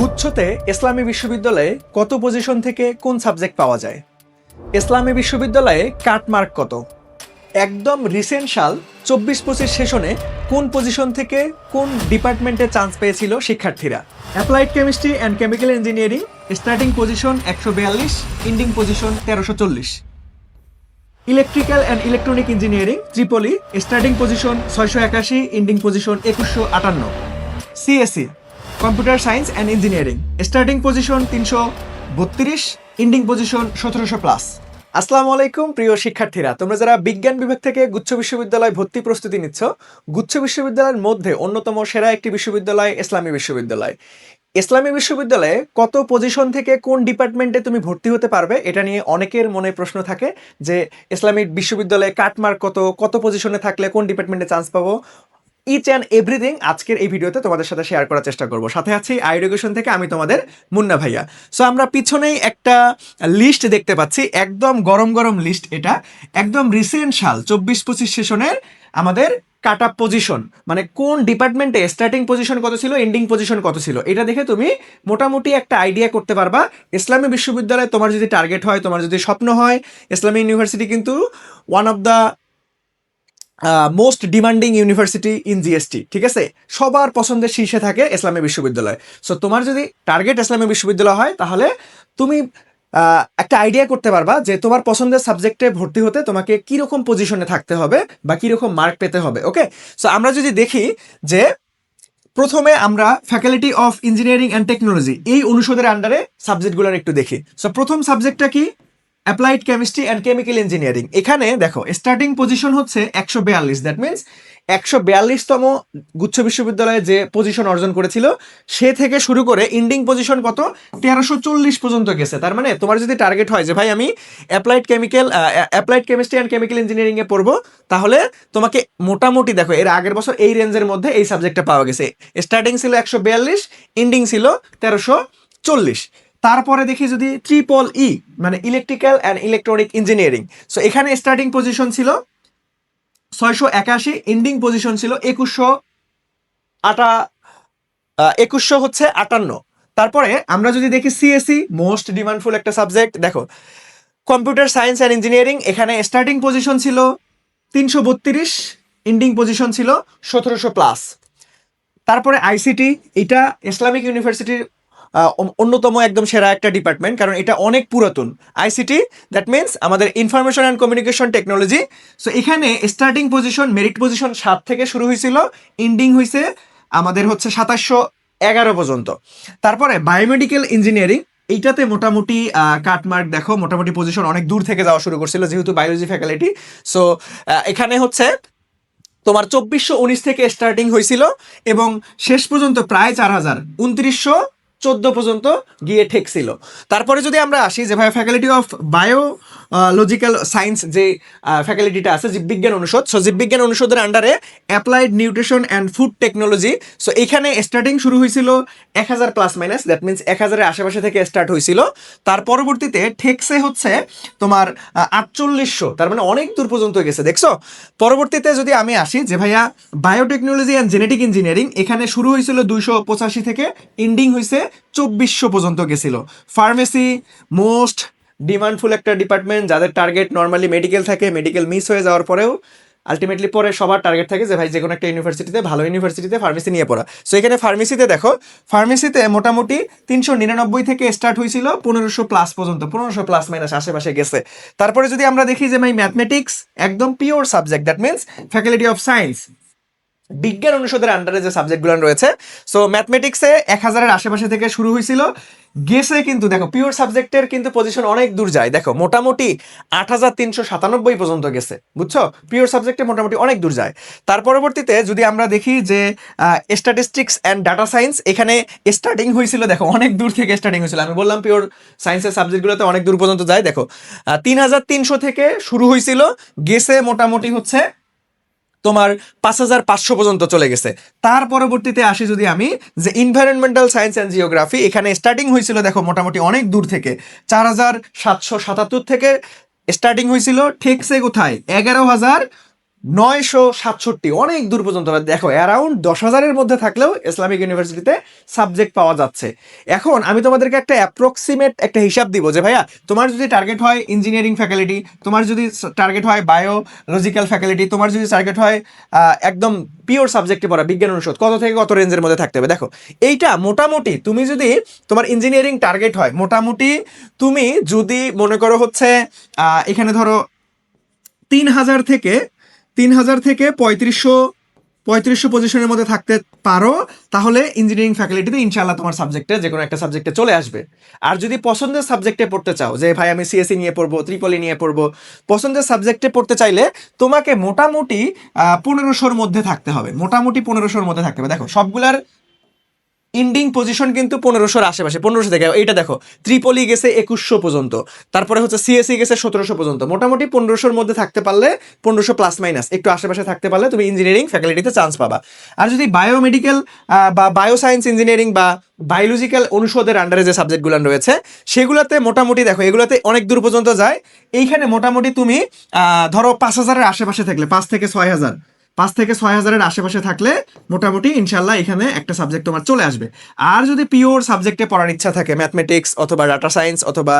গুচ্ছতে ইসলামী বিশ্ববিদ্যালয়ে কত পজিশন থেকে কোন সাবজেক্ট পাওয়া যায়? ইসলামী বিশ্ববিদ্যালয়ে কাট মার্ক কত? একদম রিসেন্ট সাল, চব্বিশ পঁচিশ সেশনে কোন পজিশন থেকে কোন ডিপার্টমেন্টে চান্স পেয়েছিল শিক্ষার্থীরা? Applied chemistry and chemical engineering starting position একশো বিয়াল্লিশ ইন্ডিং পজিশন তেরোশো চল্লিশ। Electrical and electronic engineering triple E starting position ছয়শো একাশি ইন্ডিং পজিশন একুশশো আটান্ন। CSC computer science and engineering. Starting position তিনশো বত্রিশ, ইন্ডিং পজিশন সতেরোশো প্লাস। আসসালামু আলাইকুম, প্রিয় শিক্ষার্থীরা। তোমরা যারা বিজ্ঞান বিভাগ থেকে গুচ্ছ বিশ্ববিদ্যালয় ভর্তি প্রস্তুতি নিচ্ছ, গুচ্ছ বিশ্ববিদ্যালয়ের মধ্যে অন্যতম সেরা একটি বিশ্ববিদ্যালয় ইসলামী বিশ্ববিদ্যালয়। ইসলামী বিশ্ববিদ্যালয়ে কত পজিশন থেকে কোন ডিপার্টমেন্টে তুমি ভর্তি হতে পারবে, এটা নিয়ে অনেকের মনে প্রশ্ন থাকে যে, ইসলামী বিশ্ববিদ্যালয়ে কাটমার্ক কত কত পজিশনে থাকলে কোন ডিপার্টমেন্টে চান্স পাবো? ইচ অ্যান্ড এভরিথিং আজকের এই ভিডিওতে তোমাদের সাথে শেয়ার করার চেষ্টা করব। সাথে আছি আইডুকেশন থেকে আমি তোমাদের মুন্না ভাইয়া। সো আমরা পিছনেই একটা লিস্ট দেখতে পাচ্ছি। একদম গরম গরম লিস্ট এটা। একদম রিসেন্ট সাল, চব্বিশ পঁচিশ সেশনের আমাদের কাট আপ পজিশন মানে কোন ডিপার্টমেন্টে স্টার্টিং পজিশন কত ছিল এন্ডিং পজিশন কত ছিল? এটা দেখে তুমি মোটামুটি একটা আইডিয়া করতে পারবা। ইসলামী বিশ্ববিদ্যালয়ে তোমার যদি টার্গেট হয়, তোমার যদি স্বপ্ন হয়, ইসলামী ইউনিভার্সিটি কিন্তু one of the most demanding university in GST ঠিক আছে? সবার পছন্দের শীর্ষে থাকে ইসলামী বিশ্ববিদ্যালয়। সো তোমার যদি টার্গেট ইসলামী বিশ্ববিদ্যালয় হয়, তাহলে তুমি একটা আইডিয়া করতে পারবা যে তোমার পছন্দের সাবজেক্টে ভর্তি হতে তোমাকে কীরকম পজিশনে থাকতে হবে বা কীরকম মার্ক পেতে হবে ওকে সো আমরা যদি দেখি যে প্রথমে আমরা faculty of engineering and technology এই অনুষদের আন্ডারে সাবজেক্টগুলোর একটু দেখি। সো প্রথম সাবজেক্টটা কি? Applied chemistry and chemical engineering এখানে দেখো স্টার্টিং পজিশন হচ্ছে একশো বিয়াল্লিশ. দ্যাট মিনস একশো বিয়াল্লিশতম গুচ্ছ বিশ্ববিদ্যালয়ে যে পজিশন অর্জন করেছিল, সে থেকে শুরু করে ইন্ডিং পজিশন কত? তেরোশো চল্লিশ পর্যন্ত গেছে। তার মানে তোমার যদি টার্গেট হয় যে, ভাই, আমি applied chemical applied chemistry and chemical ইঞ্জিনিয়ারিংয়ে পড়ব, তাহলে তোমাকে মোটামুটি দেখো, এর আগের বছর এই রেঞ্জের মধ্যে এই সাবজেক্টটা পাওয়া গেছে। স্টার্টিং ছিল একশো বিয়াল্লিশ ইন্ডিং ছিল তেরোশো চল্লিশ। তারপরে দেখি যদি ট্রিপল ই মানে electrical and electronic engineering so এখানে স্টার্টিং পজিশন ছিল ছয়শো একাশি এন্ডিং পজিশন ছিল একুশশো আটা একুশশো হচ্ছে আটান্ন। তারপরে আমরা যদি দেখি সিএসসি মোস্ট ডিমান্ডফুল একটা সাবজেক্ট দেখো কম্পিউটার সায়েন্স অ্যান্ড ইঞ্জিনিয়ারিং এখানে স্টার্টিং পজিশন ছিল তিনশো বত্রিশ এন্ডিং পজিশন ছিল সতেরোশো প্লাস তারপরে আইসিটি এটা ইসলামিক ইউনিভার্সিটির অন্যতম একদম সেরা একটা ডিপার্টমেন্ট কারণ এটা অনেক পুরাতন। আইসিটি দ্যাট মিনস আমাদের information and communication technology so এখানে স্টার্টিং পজিশন মেরিট পজিশন সাত থেকে শুরু হয়েছিল এন্ডিং হয়েছে আমাদের হচ্ছে সাতাশশো এগারো পর্যন্ত। তারপরে বায়োমেডিক্যাল ইঞ্জিনিয়ারিং এইটাতে মোটামুটি কাটমার্ক দেখো, মোটামুটি পজিশন অনেক দূর থেকে যাওয়া শুরু করছিল, যেহেতু বায়োলজি ফ্যাকাল্টি সো এখানে হচ্ছে তোমার চব্বিশশো উনিশ থেকে স্টার্টিং হয়েছিল এবং শেষ পর্যন্ত প্রায় চার হাজার, উনত্রিশশো চোদ্দ পর্যন্ত গিয়ে ঠেকছিল। তারপরে যদি আমরা আসি যে ভাই faculty of biological science যে ফ্যাকাল্টিটা আছে, জীববিজ্ঞান অনুষদ। সো জীববিজ্ঞান অনুষদের আন্ডারে applied nutrition and food technology so এখানে স্টার্টিং শুরু হয়েছিল এক হাজার প্লাস মাইনাস দ্যাট মিনস এক হাজারের আশেপাশে থেকে স্টার্ট হয়েছিল। তার পরবর্তীতে ঠেকসে হচ্ছে তোমার আটচল্লিশশো, তার মানে অনেক দূর পর্যন্ত গেছে, দেখছ? পরবর্তীতে যদি আমি আসি, যে ভাইয়া বায়োটেকনোলজি অ্যান্ড জেনেটিক ইঞ্জিনিয়ারিং এখানে শুরু হয়েছিল দুইশো পঁচাশি থেকে এন্ডিং হয়েছে চব্বিশশো পর্যন্ত গেছিল। ফার্মেসি মোস্ট ডিমান্ডফুল একটা ডিপার্টমেন্ট, যাদের টার্গেট নর্মালি মেডিকেল থাকে মেডিকেল মিস হয়ে যাওয়ার পরেও আলটিমেটলি পরে সবার টার্গেট থাকে যে, ভাই, যে কোনো একটা ইউনিভার্সিটিতে ভালো ইউনিভার্সিটিতে ফার্মেসি নিয়ে পড়া। সো এখানে ফার্মেসিতে দেখো ফার্মেসিতে মোটামুটি তিনশো নিরানব্বই থেকে স্টার্ট হয়েছিল পনেরোশো প্লাস পর্যন্ত, পনেরোশো প্লাস মাইনাস আশেপাশে গেছে। তারপরে যদি আমরা দেখি যে, ভাই ম্যাথমেটিক্স একদম pure subject that means faculty of science বিজ্ঞান অনুষদের আন্ডারে যে সাবজেক্টগুলো রয়েছে সো ম্যাথমেটিক্সে এক হাজারের আশেপাশে থেকে শুরু হয়েছিল। গেছে কিন্তু, দেখো পিওর সাবজেক্টের কিন্তু পজিশন অনেক দূর যায়। দেখো, মোটামুটি আট হাজার তিনশো সাতানব্বই পর্যন্ত গেছে, বুঝছ? পিওর সাবজেক্টে মোটামুটি অনেক দূর যায়। তার পরবর্তীতে যদি আমরা দেখি যে স্ট্যাটিস্টিক্স অ্যান্ড ডাটা সায়েন্স এখানে স্টার্টিং হয়েছিল, দেখো, অনেক দূর থেকে স্টার্টিং হয়েছিল। আমি বললাম পিওর সায়েন্সের সাবজেক্টগুলোতে অনেক দূর পর্যন্ত যায়। দেখো তিন হাজার তিনশো থেকে শুরু হয়েছিল, গেছে মোটামুটি হচ্ছে তোমার পাঁচ হাজার পাঁচশো পর্যন্ত চলে গেছে। তার পরবর্তীতে আসি যদি আমি, যে ইনভায়রনমেন্টাল সায়েন্স অ্যান্ড জিওগ্রাফি এখানে স্টার্টিং হয়েছিল দেখো মোটামুটি অনেক দূর থেকে, চার হাজার সাতশো সাতাত্তর থেকে স্টার্টিং হয়েছিল, ঠিক সে কোথায়? এগারো হাজার নয়শো সাতষট্টি, অনেক দূর পর্যন্ত। দেখো অ্যারাউন্ড দশ হাজারের মধ্যে থাকলেও ইসলামিক ইউনিভার্সিটিতে সাবজেক্ট পাওয়া যাচ্ছে। এখন আমি তোমাদেরকে একটা অ্যাপ্রক্সিমেট একটা হিসাব দিব যে, ভাইয়া, তোমার যদি টার্গেট হয় ইঞ্জিনিয়ারিং ফ্যাকাল্টি তোমার যদি টার্গেট হয় বায়োলজিক্যাল ফ্যাকাল্টি তোমার যদি টার্গেট হয় একদম পিওর সাবজেক্টে পড়া, বিজ্ঞান অনুষদ, কত থেকে কত রেঞ্জের মধ্যে থাকতে হবে? দেখো, এইটা মোটামুটি তুমি যদি তোমার ইঞ্জিনিয়ারিং টার্গেট হয়, মোটামুটি তুমি যদি মনে করো হচ্ছে এখানে ধরো তিন হাজার থেকে তিন হাজার থেকে পঁয়ত্রিশশো পঁয়ত্রিশশো পজিশনের মধ্যে থাকতে পারো, তাহলে ইঞ্জিনিয়ারিং ফ্যাকাল্টিতে ইনশাল্লাহ তোমার সাবজেক্টে যে কোনো একটা সাবজেক্টে চলে আসবে। আর যদি পছন্দের সাবজেক্টে পড়তে চাও, যে ভাই আমি সিএসসি নিয়ে পড়ব, ত্রিপলি নিয়ে পড়ব, পছন্দের সাবজেক্টে পড়তে চাইলে তোমাকে মোটামুটি পনেরোশোর মধ্যে থাকতে হবে। মোটামুটি পনেরোশোর মধ্যে থাকতে হবে। দেখো, সবগুলার ইন্ডিং পজিশন কিন্তু পনেরোশোর আশেপাশে, পনেরোশো থেকে, এইটা দেখো, ত্রিপলি গেছে একুশশো পর্যন্ত, তারপরে হচ্ছে সিএসসি গেছে সতেরোশো পর্যন্ত, মোটামুটি পনেরোশোর মধ্যে থাকতে পারলে পনেরোশো প্লাস মাইনাস একটু আশেপাশে থাকতে পারলে তুমি ইঞ্জিনিয়ারিং ফ্যাকাল্টিতে চান্স পাবা। আর যদি বায়োমেডিক্যাল বা বায়োসায়েন্স ইঞ্জিনিয়ারিং বা বায়োলজিক্যাল অনুষদের আন্ডারে যে সাবজেক্টগুলো রয়েছে, সেগুলোতে মোটামুটি দেখো, এগুলোতে অনেক দূর পর্যন্ত যায়। এইখানে মোটামুটি তুমি ধরো পাঁচ হাজারের আশেপাশে থাকলে, পাঁচ থেকে ছয় হাজার পাঁচ থেকে ছয় হাজারের আশেপাশে থাকলে মোটামুটি ইনশাল্লাহ এখানে একটা সাবজেক্ট তোমার চলে আসবে। আর যদি পিওর সাবজেক্টে পড়ার ইচ্ছা থাকে ম্যাথমেটিক্স অথবা ডাটা সায়েন্স অথবা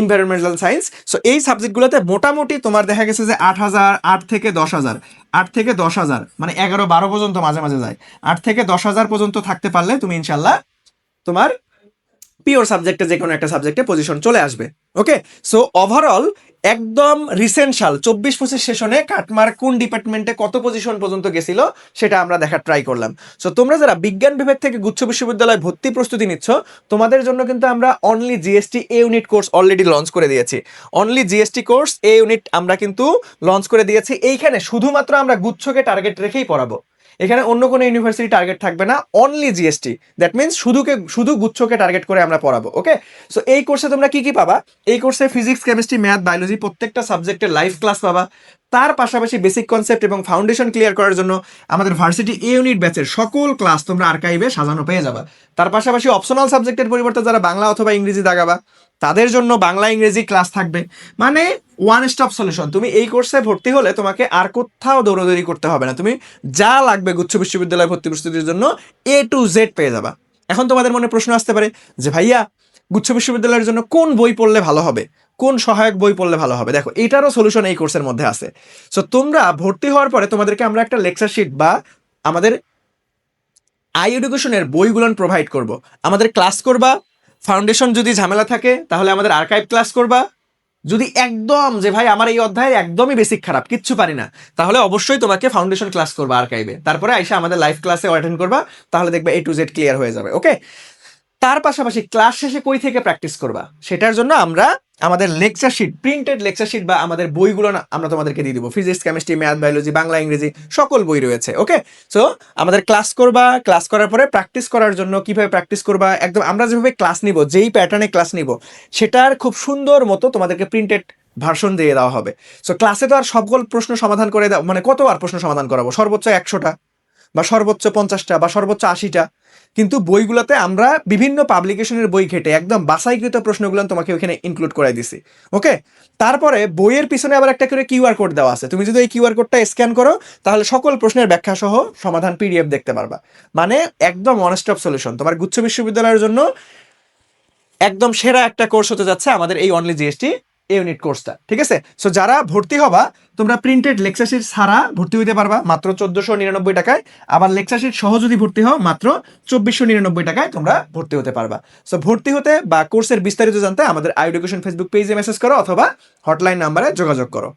ইনভায়রনমেন্টাল সায়েন্স সো এই সাবজেক্টগুলোতে মোটামুটি তোমার দেখা গেছে যে আট হাজার, আট থেকে দশ হাজার, আট থেকে দশ হাজার মানে এগারো বারো পর্যন্ত মাঝে মাঝে যায়। আট থেকে দশ হাজার পর্যন্ত থাকতে পারলে তুমি ইনশাল্লাহ তোমার পিওর সাবজেক্টে যে কোনো একটা সাবজেক্টে পজিশন চলে আসবে ওকে সো ওভারঅল একদম রিসেন্ট সাল, চব্বিশ পঁচিশ সেশনে কাটমার কোন ডিপার্টমেন্টে কত পজিশন পর্যন্ত গেছিল, সেটা আমরা দেখার ট্রাই করলাম। সো তোমরা যারা বিজ্ঞান বিভাগ থেকে গুচ্ছ বিশ্ববিদ্যালয় ভর্তি প্রস্তুতি নিচ্ছ, তোমাদের জন্য কিন্তু আমরা only GST A unit course already launch করে দিয়েছি। Only GST course A unit আমরা কিন্তু লঞ্চ করে দিয়েছি। এইখানে শুধুমাত্র আমরা গুচ্ছকে টার্গেট রেখেই পড়াবো। এখানে অন্য কোনো ইউনিভার্সিটি টার্গেট থাকবে না অনলি জিএসটি দ্যাট মিনস শুধুকে, শুধু গুচ্ছকে টার্গেট করে আমরা পড়াবো ওকে সো এই কোর্সে তোমরা কি কি পাবা? এই কোর্সে ফিজিক্স কেমিস্ট্রি ম্যাথ বায়োলজি প্রত্যেকটা সাবজেক্টের লাইভ ক্লাস পাবা। তার পাশাপাশি বেসিক কনসেপ্ট এবং ফাউন্ডেশন ক্লিয়ার করার জন্য আমাদের ভার্সিটি এ ইউনিট ব্যাচের সকল ক্লাস তোমরা আর্কাইভে সাজানো পেয়ে যাবা। তার পাশাপাশি অপশনাল সাবজেক্টের পরিবর্তে যারা বাংলা অথবা ইংরেজি দাগাবা তাদের জন্য বাংলা ইংরেজি ক্লাস থাকবে। মানে ওয়ান স্টপ সলিউশন তুমি এই কোর্সে ভর্তি হলে তোমাকে আর কোথাও দৌড়দৌড়ি করতে হবে না। তুমি যা লাগবে গুচ্ছ বিশ্ববিদ্যালয় ভর্তি প্রস্তুতির জন্য এ টু জেড পেয়ে যাবা। এখন তোমাদের মনে প্রশ্ন আসতে পারে যে, ভাইয়া, গুচ্ছ বিশ্ববিদ্যালয়ের জন্য কোন বই পড়লে ভালো হবে? কোন সহায়ক বই পড়লে ভালো হবে? দেখো, এটারও সলিউশন এই কোর্সের মধ্যে আছে। সো তোমরা ভর্তি হওয়ার পরে তোমাদেরকে আমরা একটা লেকচার শিট বা আমাদের আই এডুকেশনের বইগুলো প্রোভাইড করব। আমাদের ক্লাস করবা ফাউন্ডেশন যদি ঝামেলা থাকে, তাহলে আমাদের আর্কাইভ ক্লাস করবা। যদি একদম যে, ভাই, আমার এই অধ্যায়ের একদমই বেসিক খারাপ, কিচ্ছু পারি না, তাহলে অবশ্যই তোমাকে ফাউন্ডেশন ক্লাস করবা আর্কাইভে তারপরে আইসা আমাদের লাইভ ক্লাসে অ্যাটেন্ড করবা, তাহলে দেখবে এ টু জেড ক্লিয়ার হয়ে যাবে ওকে তার পাশাপাশি ক্লাস শেষে কই থেকে প্র্যাকটিস করবা? সেটার জন্য আমরা আমাদের lecture sheet printed lecture sheet বা আমাদের বইগুলো আমরা তোমাদেরকে দিয়ে দিব। Physics chemistry math biology Bangla, ইংরেজি সকল বই রয়েছে ওকে সো আমাদের ক্লাস করবা ক্লাস করার পরে প্র্যাকটিস করার জন্য কীভাবে প্র্যাকটিস করবা, একদম আমরা যেভাবে ক্লাস নিব, যেই প্যাটার্নে ক্লাস নিব, সেটার খুব সুন্দর মতো তোমাদেরকে প্রিন্টেড ভার্সন দিয়ে দেওয়া হবে। সো ক্লাসে তো আর সকল প্রশ্ন সমাধান করে দাও মানে কতবার প্রশ্ন সমাধান করাবো? সর্বোচ্চ একশোটা। বা সর্বোচ্চ পঞ্চাশটা বা সর্বোচ্চ আশিটা। কিন্তু বইগুলোতে আমরা বিভিন্ন পাবলিকেশনের বই ঘেটে একদম বাছাইকৃত প্রশ্নগুলো তোমাকে ওখানে ইনক্লুড করে দিছি ওকে তারপরে বইয়ের পিছনে আবার একটা করে কিউআর কোড দেওয়া আছে। তুমি যদি এই কিউআর কোডটা স্ক্যান করো, তাহলে সকল প্রশ্নের ব্যাখ্যা সহ সমাধান পিডিএফ দেখতে পারবা। মানে একদম ওয়ান স্টপ সলিউশন তোমার গুচ্ছ বিশ্ববিদ্যালয়ের জন্য একদম সেরা একটা কোর্স হতে যাচ্ছে আমাদের এই অনলি জিএসটি ইউনিট কোর্সটা ঠিক আছে? সো যারা ভর্তি হবা, তোমরা প্রিন্টেড লেকচার শিট ছাড়া ভর্তি হইতে পারবা মাত্র চোদ্দশো নিরানব্বই টাকায়। আবার লেকচার সহ যদি ভর্তি হও, মাত্র চব্বিশশো নিরানব্বই টাকায় তোমরা ভর্তি হতে পারবা। সো ভর্তি হতে বা কোর্সের বিস্তারিত জানতে আমাদের আই এডুকেশন ফেসবুক পেজে মেসেজ করো অথবা হটলাইন নাম্বারে যোগাযোগ করো।